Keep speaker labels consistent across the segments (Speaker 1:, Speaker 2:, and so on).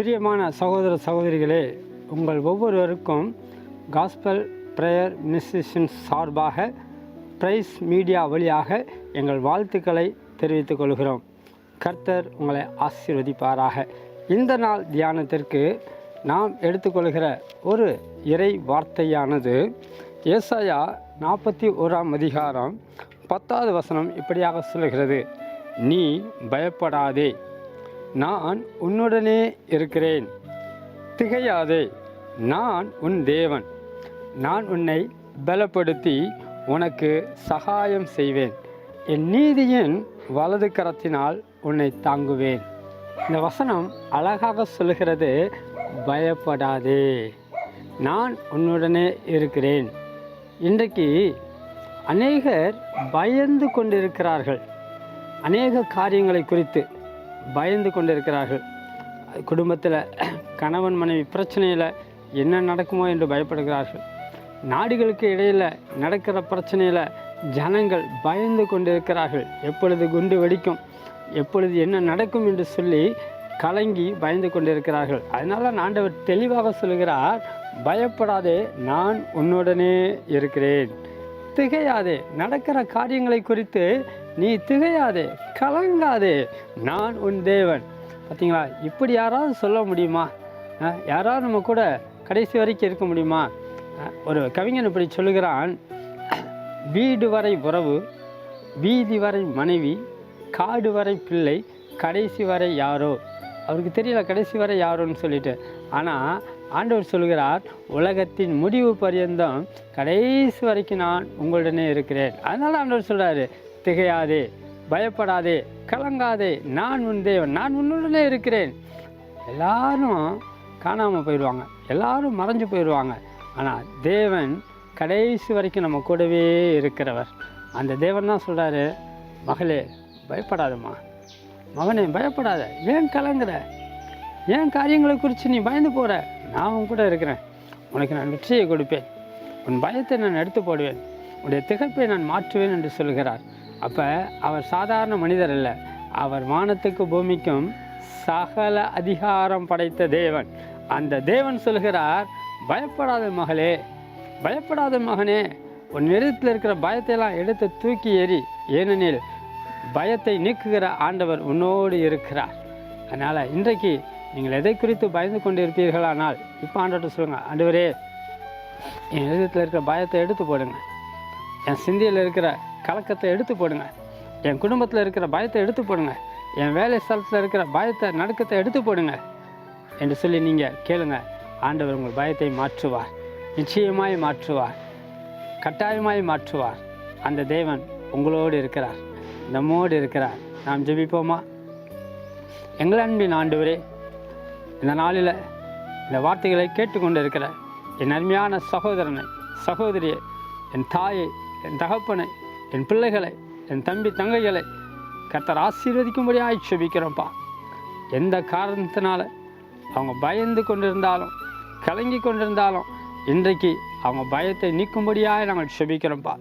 Speaker 1: பிரியமான சகோதர சகோதரிகளே உங்கள் ஒவ்வொருவருக்கும் காஸ்பல் ப்ரேயர் மினிஸ்ட்ரேஷன் சார்பாக பிரைஸ் மீடியா வழியாக எங்கள் வாழ்த்துக்களை தெரிவித்துக் கொள்கிறோம். கர்த்தர் உங்களை ஆசீர்வதிப்பாராக. இந்த நாள் தியானத்திற்கு நாம் எடுத்துக்கொள்கிற ஒரு இறை வார்த்தையானது ஏசாயா நாற்பத்தி ஓராம் அதிகாரம் பத்தாவது வசனம் இப்படியாக சொல்கிறது நீ பயப்படாதே நான் உன்னுடனே இருக்கிறேன். திகையாதே நான் உன் தேவன். நான் உன்னை பலப்படுத்தி உனக்கு சகாயம் செய்வேன். என் நீதியின் வலது கரத்தினால் உன்னை தாங்குவேன். இந்த வசனம் அழகாக சொல்லுகிறது பயப்படாதே நான் உன்னுடனே இருக்கிறேன். இன்றைக்கு அநேகர் பயந்து கொண்டிருக்கிறார்கள். அநேக காரியங்களை குறித்து பயந்து கொண்டிருக்கிறார்கள். குடும்பத்தில் கணவன் மனைவி பிரச்சனையில் என்ன நடக்குமோ என்று பயப்படுகிறார்கள். நாடுகளுக்கு இடையில் நடக்கிற பிரச்சனையில் ஜனங்கள் பயந்து கொண்டிருக்கிறார்கள். எப்பொழுது குண்டு வெடிக்கும் எப்பொழுது என்ன நடக்கும் என்று சொல்லி கலங்கி பயந்து கொண்டிருக்கிறார்கள். அதனால் ஆண்டவர் தெளிவாக சொல்கிறார் பயப்படாதே நான் உன்னுடனே இருக்கிறேன். திகையாதே நடக்கிற காரியங்களை குறித்து நீ திகையாதே கலங்காதே நான் உன் தேவன். பார்த்தீங்களா இப்படி யாராவது சொல்ல முடியுமா? யாராவது நம்ம கூட கடைசி வரைக்கும் இருக்க முடியுமா? ஒரு கவிஞன் இப்படி சொல்லுகிறான் வீடு வரை உறவு வீதி வரை மனைவி காடு வரை பிள்ளை கடைசி வரை யாரோ. அவருக்கு தெரியல கடைசி வரை யாரோன்னு சொல்லிட்டு. ஆனால் ஆண்டவர் சொல்கிறார் உலகத்தின் முடிவு பரியந்தம் கடைசி வரைக்கும் நான் உங்களுடனே இருக்கிறேன். அதனால் ஆண்டவர் சொல்கிறாரு திகையாதே பயப்படாதே கலங்காதே நான் உன் தேவன் நான் உன்னுடனே இருக்கிறேன். எல்லாரும் காணாமல் போயிடுவாங்க. எல்லாரும் மறைஞ்சு போயிடுவாங்க. ஆனால் தேவன் கடைசி வரைக்கும் நம்ம கூடவே இருக்கிறவர். அந்த தேவன் தான் சொல்கிறாரு மகளே பயப்படாதம்மா. மகனே பயப்படாத. ஏன் கலங்குற? ஏன் காரியங்களை குறித்து நீ பயந்து போகிற நான் உன் கூட இருக்கிறேன். உனக்கு நான் வெற்றியை கொடுப்பேன். உன் பயத்தை நான் எடுத்து போடுவேன். உன்னுடைய திகைப்பை நான் மாற்றுவேன் என்று சொல்கிறார். அப்போ அவர் சாதாரண மனிதர் அல்ல. அவர் வானத்துக்கு பூமிக்கும் சகல அதிகாரம் படைத்த தேவன். அந்த தேவன் சொல்கிறார் பயப்படாத மகளே பயப்படாத மகனே உன் இடத்தில் இருக்கிற பயத்தையெல்லாம் எடுத்து தூக்கி எறி ஏனெனில் பயத்தை நீக்குகிற ஆண்டவர் உன்னோடு இருக்கிறார். அதனால் இன்றைக்கு நீங்கள் எதை குறித்து பயந்து கொண்டு இருப்பீர்களானால் இப்போ ஆண்டவர்கிட்ட சொல்லுங்கள் ஆண்டவரே என் எழுதத்தில் இருக்கிற பயத்தை எடுத்து போடுங்க. என் சிந்தியில் இருக்கிற கலக்கத்தை எடுத்து போடுங்க. என் குடும்பத்தில் இருக்கிற பயத்தை எடுத்து போடுங்க. என் வேலை ஸ்தலத்தில் இருக்கிற பயத்தை நடுக்கத்தை எடுத்து போடுங்க. என்று சொல்லி நீங்கள் கேளுங்க. ஆண்டவர் உங்கள் பயத்தை மாற்றுவார். நிச்சயமாய் மாற்றுவார். கட்டாயமாய் மாற்றுவார். அந்த தேவன் உங்களோடு இருக்கிறார். நம்மோடு இருக்கிறார். நாம் ஜெபிப்போமா? எங்கள் அன்பின் ஆண்டவரே இந்த நாளில் இந்த வார்த்தைகளை கேட்டுக்கொண்டு இருக்கிற என் அருமையான சகோதரனை சகோதரியை என் தாயை என் தகப்பனை என் பிள்ளைகளை என் தம்பி தங்கைகளை கர்த்தர் ஆசீர்வதிக்கும்படியாக செபிக்கிறோம்ப்பா. எந்த காரணத்தினால அவங்க பயந்து கொண்டிருந்தாலும் கலங்கி கொண்டிருந்தாலும் இன்றைக்கு அவங்க பயத்தை நீக்கும்படியாக நாங்கள் செபிக்கிறோம்ப்பா.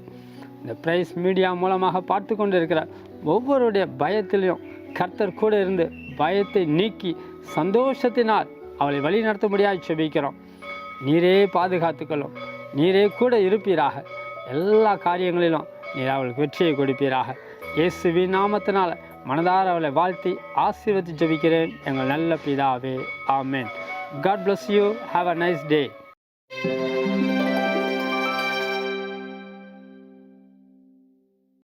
Speaker 1: இந்த பிரைஸ் மீடியா மூலமாக பார்த்து கொண்டு இருக்கிற ஒவ்வொருடைய பயத்திலையும் கர்த்தர் கூட இருந்து பயத்தை நீக்கி சந்தோஷத்தினால் அவளை வழி நடத்தும்படியாக செபிக்கிறோம். நீரே பாதுகாத்துக்கொள்ளும். நீரே கூட இருப்பீராக. எல்லா காரியங்களிலும் நீர் அவளுக்கு வெற்றியை கொடுப்பீராக. இயேசுவின் நாமத்தினால் மனதார அவளை வாழ்த்தி ஆசீர்வதி ஜபிக்கிறேன் எங்கள் நல்ல பிதாவே. Amen. God bless you have a nice day